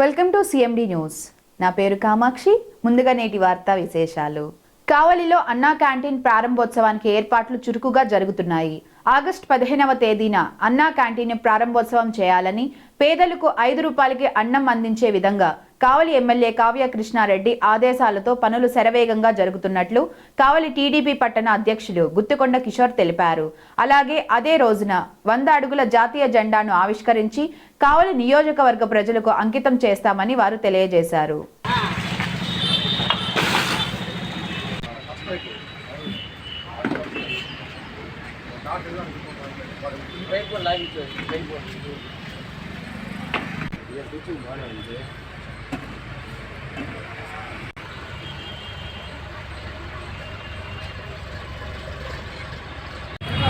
Welcome to CMD news నా పేరు కామాక్షి. ముందుగా నేటి వార్తా విశేషాలు. కావలిలో అన్నా క్యాంటీన్ ప్రారంభోత్సవానికి ఏర్పాట్లు చురుకుగా జరుగుతున్నాయి. ఆగస్టు పదిహేనవ తేదీన అన్నా క్యాంటీన్ ప్రారంభోత్సవం చేయాలని పేదలకు ఐదు రూపాయలకి అన్నం అందించే విధంగా కావలి ఎమ్మెల్యే కావ్య కృష్ణారెడ్డి ఆదేశాలతో పనులు శరవేగంగా జరుగుతున్నట్లు కావలి టీడీపీ పట్టణ అధ్యక్షులు గుత్తికొండ కిషోర్ తెలిపారు. అలాగే అదే రోజున వంద అడుగుల జాతీయ జెండాను ఆవిష్కరించి కావలి నియోజకవర్గ ప్రజలకు అంకితం చేస్తామని వారు తెలియజేశారు.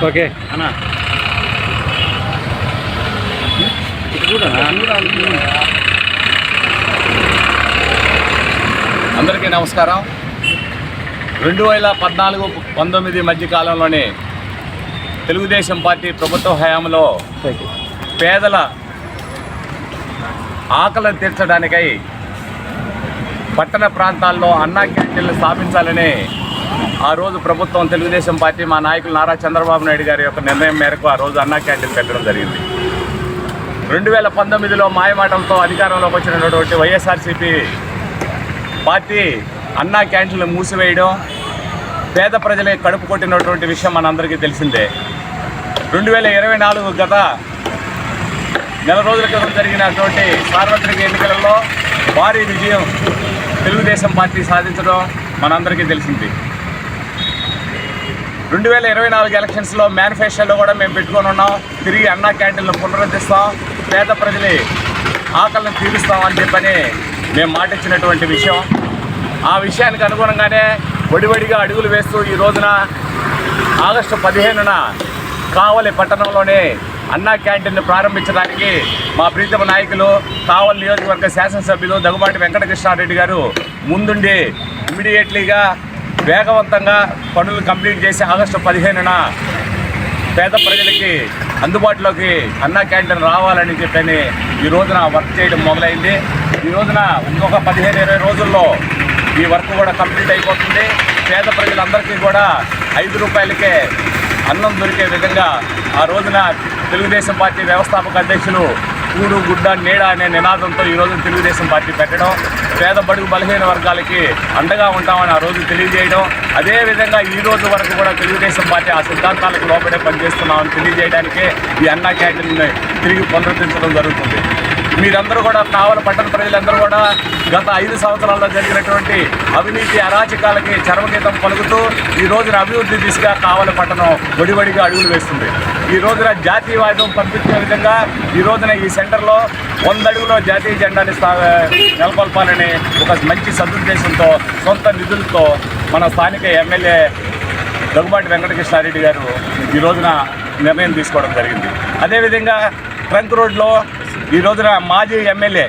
ఓకే. అన్న. అందరికీ నమస్కారం. రెండు వేల పద్నాలుగు పంతొమ్మిది మధ్య కాలంలోనే తెలుగుదేశం పార్టీ ప్రభుత్వ హయాంలో పేదల ఆకలిని తీర్చడానికై పట్టణ ప్రాంతాల్లో అన్నా క్యాంటీన్లు స్థాపించాలని ఆ రోజు ప్రభుత్వం తెలుగుదేశం పార్టీ మా నాయకులు నారా చంద్రబాబు నాయుడు గారి యొక్క నిర్ణయం మేరకు ఆ రోజు అన్నా క్యాంటీన్ పెట్టడం జరిగింది. రెండు వేల పంతొమ్మిదిలో మాయమాటంతో అధికారంలోకి వచ్చినటువంటి వైఎస్ఆర్సీపీ పార్టీ అన్నా క్యాంటీన్లు మూసివేయడం పేద ప్రజలే కడుపు కొట్టినటువంటి విషయం మనందరికీ తెలిసిందే. రెండు వేల ఇరవై నాలుగు గత నెల రోజుల క్రితం జరిగినటువంటి సార్వత్రిక ఎన్నికలలో భారీ విజయం తెలుగుదేశం పార్టీ సాధించడం మనందరికీ తెలిసింది. రెండు వేల ఇరవై నాలుగు ఎలక్షన్స్లో మేనిఫెస్టోలో కూడా మేము పెట్టుకొని ఉన్నాం. తిరిగి అన్నా క్యాంటీన్లు పునరుద్ధరిస్తాం. పేద ప్రజలు ఆకలిని తీరుస్తామని చెప్పని మేము మాట ఇచ్చినటువంటి విషయం. ఆ విషయానికి అనుగుణంగానే వడివడిగా అడుగులు వేస్తూ ఈ రోజున ఆగస్టు పదిహేనున కావలి పట్టణంలోనే అన్నా క్యాంటీన్ను ప్రారంభించడానికి మా ప్రీతమ నాయకులు కావలి నియోజకవర్గ శాసనసభ్యులు దగ్గుబాటి వెంకటకృష్ణారెడ్డి గారు ముందుండి ఇమీడియట్లీగా వేగవంతంగా పనులు కంప్లీట్ చేసి ఆగస్టు పదిహేనున పేద ప్రజలకి అందుబాటులోకి అన్నా క్యాంటీన్ రావాలని చెప్పని ఈ రోజున వర్క్ చేయడం మొదలైంది. ఈ రోజున ఇంకొక పదిహేను ఇరవై రోజుల్లో ఈ వర్క్ కూడా కంప్లీట్ అయిపోతుంది. పేద ప్రజలందరికీ కూడా ఐదు రూపాయలకే అన్నం దొరికే విధంగా ఆ రోజున తెలుగుదేశం పార్టీ వ్యవస్థాపక అధ్యక్షులు కూడు గుడ్డ నీడ అనే నినాదంతో ఈరోజు తెలుగుదేశం పార్టీ పెట్టడం పేద బడుగు బలహీన వర్గాలకి అండగా ఉంటామని ఆ రోజు తెలియజేయడం అదేవిధంగా ఈ రోజు వరకు కూడా తెలుగుదేశం పార్టీ ఆ సిద్ధాంతాలకు లోపడే పనిచేస్తున్నామని తెలియజేయడానికే ఈ అన్నా క్యాంటీన్ని తిరిగి పునరుద్ధరించడం జరుగుతుంది. మీరందరూ కూడా కావల పట్టణ ప్రజలందరూ కూడా గత ఐదు సంవత్సరాల్లో జరిగినటువంటి అవినీతి అరాచకాలకి చరమగీతం పలుకుతూ ఈ రోజున అభివృద్ధి దిశగా కావల పట్టణం ఒడివడిగా అడుగులు వేస్తుంది. ఈ రోజున జాతీయవాదం పంపించే విధంగా ఈ రోజున ఈ సెంటర్లో వంద అడుగులో జాతీయ జెండాని స్థా నెలకొల్పాలని ఒక మంచి సదుద్దేశంతో సొంత నిధులతో మన స్థానిక ఎమ్మెల్యే దగ్గుబాటి వెంకటకృష్ణారెడ్డి గారు ఈ రోజున నిర్ణయం తీసుకోవడం జరిగింది. అదేవిధంగా ట్రంక్ రోడ్లో ఈ రోజున మాజీ ఎమ్మెల్యే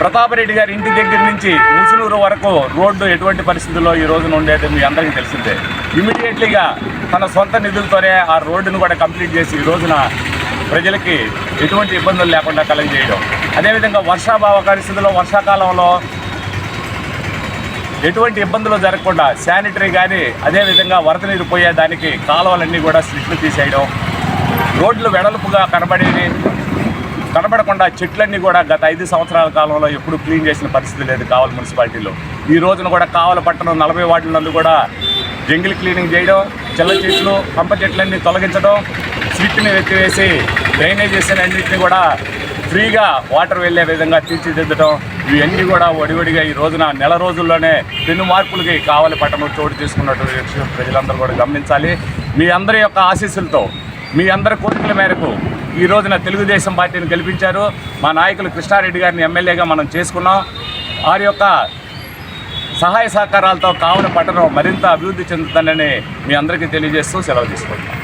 ప్రతాపరెడ్డి గారి ఇంటి దగ్గర నుంచి ముసునూరు వరకు రోడ్డు ఎటువంటి పరిస్థితుల్లో ఈ రోజున ఉండేది మీ అందరికీ తెలిసిందే. ఇమీడియట్లీగా తన సొంత నిధులతోనే ఆ రోడ్డును కూడా కంప్లీట్ చేసి ఈ రోజున ప్రజలకి ఎటువంటి ఇబ్బందులు లేకుండా కలగజేయడం. అదేవిధంగా వర్షాభావ పరిస్థితుల్లో వర్షాకాలంలో ఎటువంటి ఇబ్బందులు జరగకుండా శానిటరీ కానీ అదేవిధంగా వరద నీరు పోయేదానికి కాలువలన్నీ కూడా స్లిట్లు తీసేయడం రోడ్లు వెడల్పుగా కనబడేవి కనబడకుండా చెట్లన్నీ కూడా గత ఐదు సంవత్సరాల కాలంలో ఎప్పుడు క్లీన్ చేసిన పరిస్థితి లేదు కావల మున్సిపాలిటీలో. ఈ రోజున కూడా కావల పట్టణం నలభై వార్డుల నందు కూడా జంగిల్ క్లీనింగ్ చేయడం చెల్ల చెట్లు పంప చెట్లన్నీ తొలగించడం స్విచ్ని ఎత్తివేసి డ్రైనేజెస్ అన్నింటినీ కూడా ఫ్రీగా వాటర్ వెళ్ళే విధంగా తీర్చిదిద్దడం ఇవన్నీ కూడా ఒడివడిగా ఈ రోజున నెల రోజుల్లోనే పెను మార్పులకి కావలి పట్టణం చోటు తీసుకున్నటువంటి విషయం ప్రజలందరూ కూడా గమనించాలి. మీ అందరి యొక్క ఆశీస్సులతో మీ అందరి కోరికల మేరకు ఈ రోజున తెలుగుదేశం పార్టీని గెలిపించారు. మా నాయకులు కృష్ణారెడ్డి గారిని ఎమ్మెల్యేగా మనం చేసుకున్నాం. వారి యొక్క సహాయ సహకారాలతో కావున పట్టణం మరింత అభివృద్ధి చెందుతుందని మీ అందరికీ తెలియజేస్తూ సెలవు తీసుకుంటున్నాం.